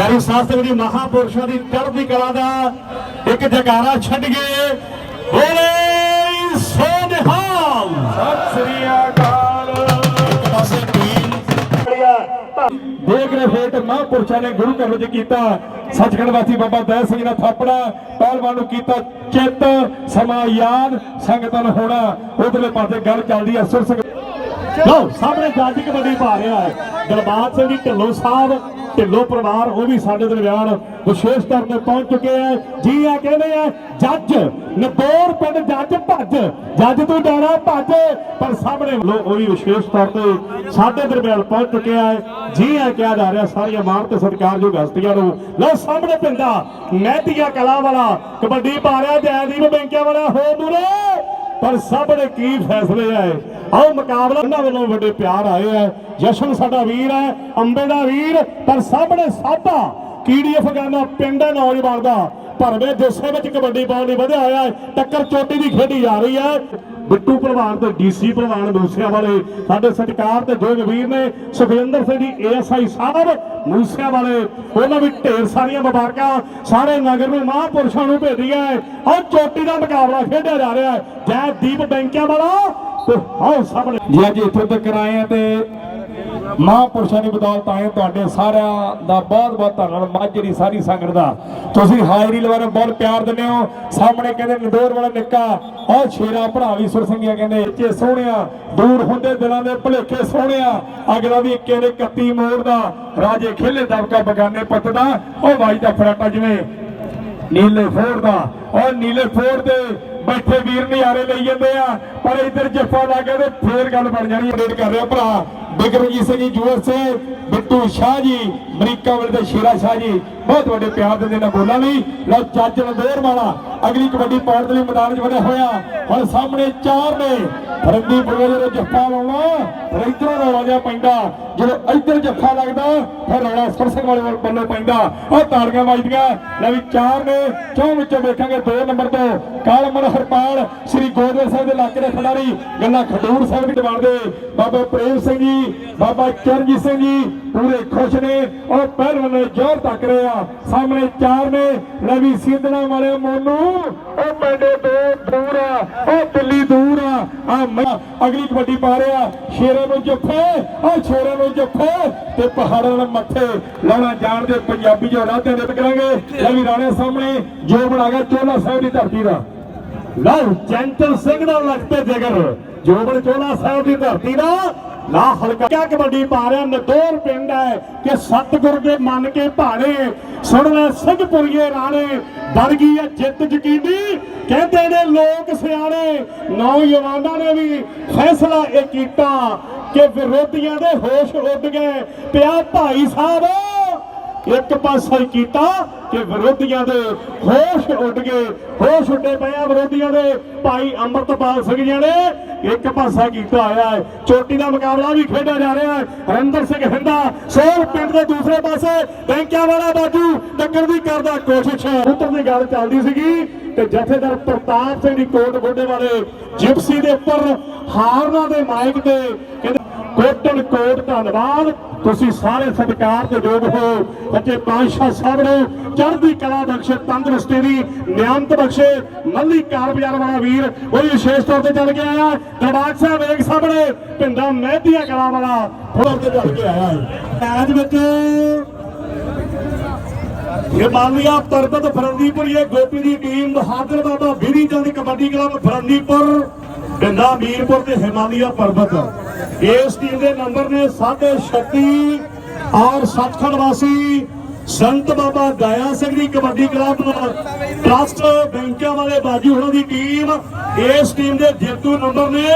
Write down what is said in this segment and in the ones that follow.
ਸਾਸਤਰ ਦੀ ਮਹਾਪੁਰਸ਼ਾਂ ਦੀ ਚੜ੍ਹਦੀ ਕਲਾ ਦਾ ਇੱਕ ਜਗਾਰਾ ਛੱਡ ਗਏ ਬੋਲੇ ਸੋ ਨਿਹਾਲ ਸਤਿ ਸ੍ਰੀ ਅਕਾਲ। ਇੱਕ ਪਾਸੇ ਟੀਮ ਦੇਖ ਰਹੇ ਫੇਟ ਮਹਾਂਪੁਰਸ਼ਾਂ ਨੇ ਗੁਰੂ ਘਰ ਵਿੱਚ ਕੀਤਾ ਸੱਚਖੰਡ ਵਾਸੀ ਬਾਬਾ ਦਇਆ ਸਿੰਘ ਦਾ ਥਾਪੜਾ ਪਹਿਲਵਾਨ ਨੂੰ ਕੀਤਾ ਚਿੱਤ ਸਮਾਂ ਯਾਦ ਸੰਗਤਾਂ ਨੂੰ ਹੋਣਾ ਉਧਰਲੇ ਪਾਸੇ ਗੱਲ ਚੱਲਦੀ ਹੈ ਸੁਰ ਸਿੰਘ ਲਓ ਸਾਹਮਣੇ ਜੱਜ ਕਬੱਡੀ ਪਾ ਰਿਹਾ ਹੈ। ਦਰਬਾਰ ਸਿੰਘ ਜੀ ਢਿੱਲੋਂ ਸਾਹਿਬ ਢਿੱਲੋਂ ਪਰਿਵਾਰ, ਉਹ ਵੀ ਸਾਡੇ ਦਰਮਿਆਨ ਵਿਸ਼ੇਸ਼ ਤੌਰ ਤੇ ਪਹੁੰਚ ਚੁੱਕੇ ਆ। ਜੀ ਆ ਕਹਿੰਦੇ ਆ, ਜੱਜ ਨਦੌਰ ਪਿੰਡ ਜੱਜ ਭੱਜ। ਜੱਜ ਤੂੰ ਡਰਾ ਭੱਜ। ਪਰ ਸਾਹਮਣੇ ਲੋ ਉਹ ਵੀ ਵਿਸ਼ੇਸ਼ ਤੌਰ ਤੇ ਸਾਡੇ ਦਰਮਿਆਨ ਪਹੁੰਚ ਚੁੱਕੇ ਆ। ਜੀ ਆ ਕਿਹਾ ਜਾ ਰਿਹਾ, ਸਾਰੀਆਂ ਮਾਨ ਤੇ ਸਤਿਕਾਰਯੋਗ ਹਸਤੀਆਂ ਨੂੰ। ਲਓ, ਸਾਹਮਣੇ ਪਿੰਡਾ, ਮਹਿਤੀਆ ਕਲਾ ਵਾਲਾ, ਕਬੱਡੀ ਪਾ ਰਿਹਾ, ਜੈਦੀਪ ਬੈਂਕਿਆਂ ਵਾਲਾ ਹੋ ਮੂਰੇ ਪਰ ਸਭ ਸਾਹਮਣੇ ਕੀ ਫੈਸਲੇ ਆਏ ਆਓ ਮੁਕਾਬਲਾ ਉਹਨਾਂ ਵੱਲੋਂ ਵੱਡੇ ਪਿਆਰ ਆਏ ਆ। ਜਸ਼ਨ ਸਾਡਾ ਵੀਰ ਹੈ ਅੰਬੇ ਦਾ ਵੀਰ, ਪਰ ਸਾਹਮਣੇ ਸਾਡਾ ਕੀੜੀ ਅਫਗਾਨਾ ਪਿੰਡ ਹੈ ਨੌਜਵਾਨ ਦਾ। ਭਰਵੇਂ ਜੋਸੇ ਵਿੱਚ ਕਬੱਡੀ ਪਾਉਣ ਲਈ ਵਧਿਆ ਹੋਇਆ ਹੈ। ਟੱਕਰ ਚੋਟੀ ਦੀ ਖੇਡੀ ਜਾ ਰਹੀ ਹੈ। ਬਿੱਟੂ ਭਲਵਾਨ ਤੇ ਡੀਸੀ ਭਲਵਾਨ ਮੂਸਿਆ ਵਾਲੇ ਸਾਡੇ ਸਤਿਕਾਰ ਤੇ ਜੋਗ ਵੀਰ ਨੇ ਸੁਖਵਿੰਦਰ ਸਿੰਘ ਜੀ, ਏਐਸਆਈ ਸਾਹਿਬ ਮੂਸਿਆ ਵਾਲੇ ਉਹਨਾਂ ਵੀ ਢੇਰ ਸਾਰੀਆਂ ਮੁਬਾਰਕਾਂ ਸਾਰੇ ਨਗਰ ਨੂੰ, ਮਹਾਂਪੁਰਸ਼ਾਂ ਨੂੰ ਭੇਜੀਆਂ ਔਰ ਚੋਟੀ ਦਾ ਮੁਕਾਬਲਾ ਖੇਡਿਆ ਜਾ ਰਿਹਾ ਹੈ। ਜੈ ਦੀਪ ਬੈਂਕਿਆਂ ਵਾਲਾ ਤੇ ਆਓ ਸਾਹਮਣੇ। ਜੀ, ਅੱਜ ਇੱਥੋਂ ਤੱਕ ਆਏ ਆ ਤੇ ਮਹਾਂਪੁਰਸ਼ਾਂ ਦੀ ਬਦੌਲਤ ਆਏ ਤੁਹਾਡੇ ਸਾਰਿਆਂ ਦਾ ਬਹੁਤ ਬਹੁਤ ਧੰਨਵਾਦ ਮਾਝਰੀ ਸਾਰੀ ਸੰਗਤ ਦਾ। ਤੁਸੀਂ ਹਾਜ਼ਰੀ ਲਵਾਰੇ ਬਹੁਤ ਪਿਆਰ ਦਿੰਦੇ ਹੋ। ਸਾਹਮਣੇ ਕਹਿੰਦੇ ਨਦੌਰ ਵਾਲਾ ਨਿੱਕਾ, ਉਹ ਸ਼ੇਰਾ ਭਰਾ ਵੀ ਸੁਰ ਸਿੰਘਿਆ ਕਹਿੰਦੇ, ਇੱਥੇ ਸੋਹਣਿਆ, ਦੂਰ ਹੁੰਦੇ ਦਿਲਾਂ ਦੇ ਭੁਲੇਖੇ ਸੋਹਣਿਆ। ਅਗਲਾ ਵੀ ਇੱਕੇ ਨੇ 31 ਮੋੜ ਦਾ, ਰਾਜੇ ਖੇਲੇ ਦਬਕਾ ਬਗਾਨੇ ਪੁੱਤ ਦਾ। ਉਹ ਵਾਈ ਦਾ ਫਰਾਟਾ ਜਿਵੇਂ ਨੀਲੇ ਫੋਰ ਦਾ। ਉਹ ਨੀਲੇ ਫੋਰ ਦੇ ਬੈਠੇ ਵੀਰ ਨਿਆਰੇ ਲਈ ਜਾਂਦੇ ਆ। ਪਰ ਇੱਧਰ ਜੱਫਾ ਲਾ ਕੇ ਤੇ ਫੇਰ ਗੱਲ ਬਣ ਜਾਣੀ ਅਪਡੇਟ ਕਰ ਰਿਹਾ ਭਰਾ। ਬਿਕਰਮਜੀਤ ਸਿੰਘ ਜੀ ਜੂਰ ਸੇ ਬਿੱਟੂ ਸ਼ਾਹ ਜੀ, ਅਮਰੀਕਾ ਵਾਲੇ ਦੇ ਸ਼ੇਰਾ ਸ਼ਾਹ ਜੀ, ਬਹੁਤ ਵੱਡੇ ਪਿਆਰ ਦਿੰਦੇ ਨੇ ਬੋਲਾਂ ਲਈ। ਲਓ, ਚੱਜ ਨਦੇਰ ਵਾਲਾ ਅਗਲੀ ਕਬੱਡੀ ਪਾਉਣ ਦੇ ਲਈ ਮੈਦਾਨ 'ਚ ਵਧਿਆ ਹੋਇਆ ਹੁਣ ਸਾਹਮਣੇ ਚਾਰ ਨੇ। ਫਰੰਦੀ ਬੁਰੇ ਜਦੋਂ ਜੱਫਾ ਲਾਉਣਾ। ਫਿਰ ਇੱਧਰੋਂ ਰੌਲਾ ਜਿਹਾ ਪੈਂਦਾ। ਜਦੋਂ ਇੱਧਰ ਜੱਫਾ ਲੱਗਦਾ, ਫਿਰ ਰੌਲਾ ਸਰਸੰਗ ਵਾਲੇ ਵੱਲ ਪੈਂਦਾ। ਉਹ ਤਾੜੀਆਂ ਵੱਜਦੀਆਂ ਲੈ ਵੀ ਚਾਰ ਨੇ। ਚੌਂ ਵਿੱਚੋਂ ਵੇਖਾਂਗੇ ਦੋ ਨੰਬਰ ਤੋਂ। ਕਾਲਮਨ ਹਰਪਾਲ, ਸ੍ਰੀ ਗੋਬਿੰਦ ਸਾਹਿਬ ਦੇ ਇਲਾਕੇ ਦੇ ਖਿਡਾਰੀ। ਗੱਲਾਂ ਖਡੂਰ ਸਾਹਿਬ ਦੀ ਦੀਵਾਰ ਦੇ। ਬਾਬਾ ਪ੍ਰੇਮ ਸਿੰਘ ਜੀ, ਬਾਬਾ ਚਰਨਜੀਤ ਸਿੰਘ ਜੀ ਪੂਰੇ ਖੁਸ਼ ਨੇ, ਉਹ ਪਹਿਲਵਾਨ ਨੇ ਜ਼ੋਰ ਤੱਕ ਰਹੇ ਸਾਹਮਣੇ ਚਾਰ ਨੇ, ਰਵੀ ਸਿੱਧਣਾ ਵਾਲੇ ਮੋਨੂ, ਉਹ ਪਿੰਡੇ ਤੋਂ ਦੂਰ ਆ, ਉਹ ਦਿੱਲੀ ਦੂਰ ਆ। ਆ ਅਗਲੀ ਕਬੱਡੀ ਪਾ ਰਿਹਾ, ਸ਼ੇਰਾਂ ਨੂੰ ਜੱਫੇ ਉਹ ਸ਼ੇਰਾਂ ਨੂੰ ਜੱਫੇ ਤੇ ਪਹਾੜਾਂ ਨਾਲ ਮੱਥੇ ਲਾਉਣਾ ਜਾਣਦੇ ਪੰਜਾਬੀ ਜੋ ਰਾਧਿਆਂ ਦੇ ਕਰਾਂਗੇ ਰਵੀ ਰਾਣੇ ਸਾਹਮਣੇ ਜੋ ਬਣਾ ਗਿਆ ਚੋਲਾ ਸਾਹਿਬ ਦੀ ਧਰਤੀ ਦਾ। ਲਓ, ਚੰਚਲ ਸਿੰਘ ਦਾ ਲਖਤੇ ਜਗਰ ਜੋਬਨ ਚੋਲਾ ਸਾਹਿਬ ਦੀ ਧਰਤੀ ਦਾ ਲਾ ਹਲਕਾ ਕਿਆ ਕਬੱਡੀ ਪਾ ਰਿਹਾ, ਨਦੌਰ ਪਿੰਡ ਹੈ ਕਿ ਸਤਿਗੁਰ ਦੇ ਮੰਨ ਕੇ ਭਾਣੇ ਸੁਣ ਲੈ ਸਿੰਘਪੁਰੀਏ ਰਾਣੇ ਬਣ ਗਈ ਹੈ ਜਿੱਤ ਯਕੀਨੀ। ਕਹਿੰਦੇ ਨੇ ਲੋਕ ਸਿਆਣੇ, ਨੌਜਵਾਨਾਂ ਨੇ ਵੀ ਫੈਸਲਾ ਇਹ ਕੀਤਾ ਕਿ ਵਿਰੋਧੀਆਂ ਦੇ ਹੋਸ਼ ਉੱਡ ਗਏ। ਪਿਆ ਭਾਈ ਸਾਹਿਬ, ਇੱਕ ਪਾਸਾ ਹੀ ਕੀਤਾ ਕਿ ਵਿਰੋਧੀਆਂ ਦੇ ਹੋਸ਼ ਉੱਡ ਗਏ। ਹੋਸ਼ ਉੱਡੇ ਪਏ ਆ ਵਿਰੋਧੀਆਂ ਦੇ। ਭਾਈ ਅੰਮ੍ਰਿਤਪਾਲ ਸਿੰਘ ਜੀ ਨੇ ਇੱਕ ਪਾਸਾ ਕੀਤਾ ਹੋਇਆ ਹੈ। ਚੋਟੀ ਦਾ ਮੁਕਾਬਲਾ ਵੀ ਖੇਡਿਆ ਜਾ ਰਿਹਾ ਹੈ। ਹਰਿੰਦਰ ਸਿੰਘ ਹਿੰਦਾ ਸੋਲ ਪਿੰਡ ਦੇ ਦੂਸਰੇ ਪਾਸੇ। ਬੈਂਕਿਆਂ ਵਾਲਾ ਬਾਜੂ ਟੱਕਰ ਦੀ ਕਰਦਾ ਕੋਸ਼ਿਸ਼। ਉੱਤਰ ਦੀ ਗੱਲ ਚੱਲਦੀ ਸੀਗੀ ਤੇ ਜਥੇਦਾਰ ਪ੍ਰਤਾਪ ਸਿੰਘ ਦੀ ਕੋਟ ਗੋਡੇ ਵਾਲੇ ਜਿਪਸੀ ਦੇ ਉੱਪਰ ਹਾਰਨਾ ਦੇ ਮਾਈਕ ਤੇ ਕਹਿੰਦੇ ਕੋਟਨ ਕੋਟ ਧੰਨਵਾਦ ਤੁਸੀਂ ਸਾਰੇ ਸਤਿਕਾਰ ਤੇ ਯੋਗ ਹੋ। ਬੱਚੇ ਪਾਤਸ਼ਾਹ ਸਾਹਿਬ ਨੂੰ ਚੜ੍ਹਦੀ ਕਲਾ ਬਖਸ਼ੇ, ਤੰਦਰੁਸਤੀ ਦੀ ਨਿਆਮਤ ਬਖਸ਼ੇ ਮੱਲੀ ਕਾਰ ਬਾਜ਼ਾਰ ਵਾਲਾ ਵੀਰ ਉਹ ਵਿਸ਼ੇਸ਼ ਤੌਰ ਤੇ ਚੱਲ ਕੇ ਆਇਆ। ਦਰਬਾਰ ਸਾਹਿਬ ਵੇਖ ਸਾਹਮਣੇ, ਪਿੰਡਾ ਮਹਿਦੀਆ ਕਲਾ ਵਾਲਾ ਫੋਰ ਤੇ ਚੱਲ ਕੇ ਆਇਆ। ਹੈ ਮੈਚ ਵਿੱਚ ਹਿਮਾਲਿਆ ਪਰਬਤ ਫਰੰਦੀਪੁਰੀਏ ਗੋਪੀ ਦੀ ਟੀਮ ਬਹਾਦਰ ਬਾਬਾ ਬੀੜੀ ਚੰਦ ਕਬੱਡੀ ਕਲੱਬ ਫਰੰਦੀਪੁਰ, ਬਿੰਦਾ ਮੀਰਪੁਰ ਤੇ ਹਿਮਾਲਿਆ ਪਰਬਤ। ਇਸ ਟੀਮ ਦੇ ਨੰਬਰ ਨੇ 36 ਔਰ ਸੱਚਖੰਡ ਵਾਸੀ ਸੰਤ ਬਾਬਾ ਦਇਆ ਸਿੰਘ ਦੀ ਕਬੱਡੀ ਕਲੱਬ ਟਰਸਟ ਬੈਂਕਾਂ ਵਾਲੇ ਬਾਜੂ ਹੋਣਾ ਦੀ ਟੀਮ ਇਸ ਟੀਮ ਦੇ ਜੇਤੂ ਨੰਬਰ ਨੇ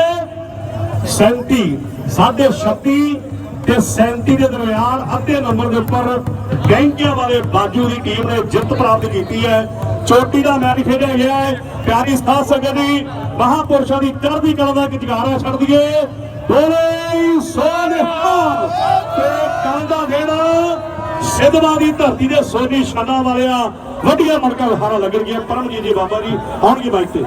37 ਸਾਢੇ 36 ਤੇ 37 ਦੇ ਦਰਮਿਆਨ ਅੱਧੇ ਨੰਬਰ ਦੇ ਉੱਪਰ ਗੈਂਕਿਆਂ ਵਾਲੇ ਬਾਜੂ ਦੀ ਟੀਮ ਨੇ ਜਿੱਤ ਪ੍ਰਾਪਤ ਕੀਤੀ ਹੈ। ਚੋਟੀ ਦਾ ਮੈਚ ਖੇਡਿਆ ਗਿਆ ਹੈ। ਪਿਆਰੀ ਸਾਧ ਸੰਗਤ ਦੀ ਮਹਾਪੁਰਸ਼ਾਂ ਦੀ ਚੜ੍ਹਦੀ ਕਲਾ ਦਾ ਇੱਕ ਜਗਾਰਾ ਛੱਡ ਦਈਏ। ਬੋਲੇ ਸੋਨਿਹਾ ਤੇ ਕਾਂਦਾ ਦੇਣਾ ਸਿੱਧਵਾਂ ਦੀ ਧਰਤੀ ਦੇ ਸੋਨੀ ਸ਼ਾਨਾ ਵਾਲਿਆ, ਵੱਡੀਆਂ ਮੜਕਾ ਹਾਰਾ ਲੱਗਣਗੀਆਂ। ਪਰਮਜੀਤ ਜੀ, ਬਾਬਾ ਜੀ, ਆਉਣਗੇ ਬਾਈਕ ਤੇ।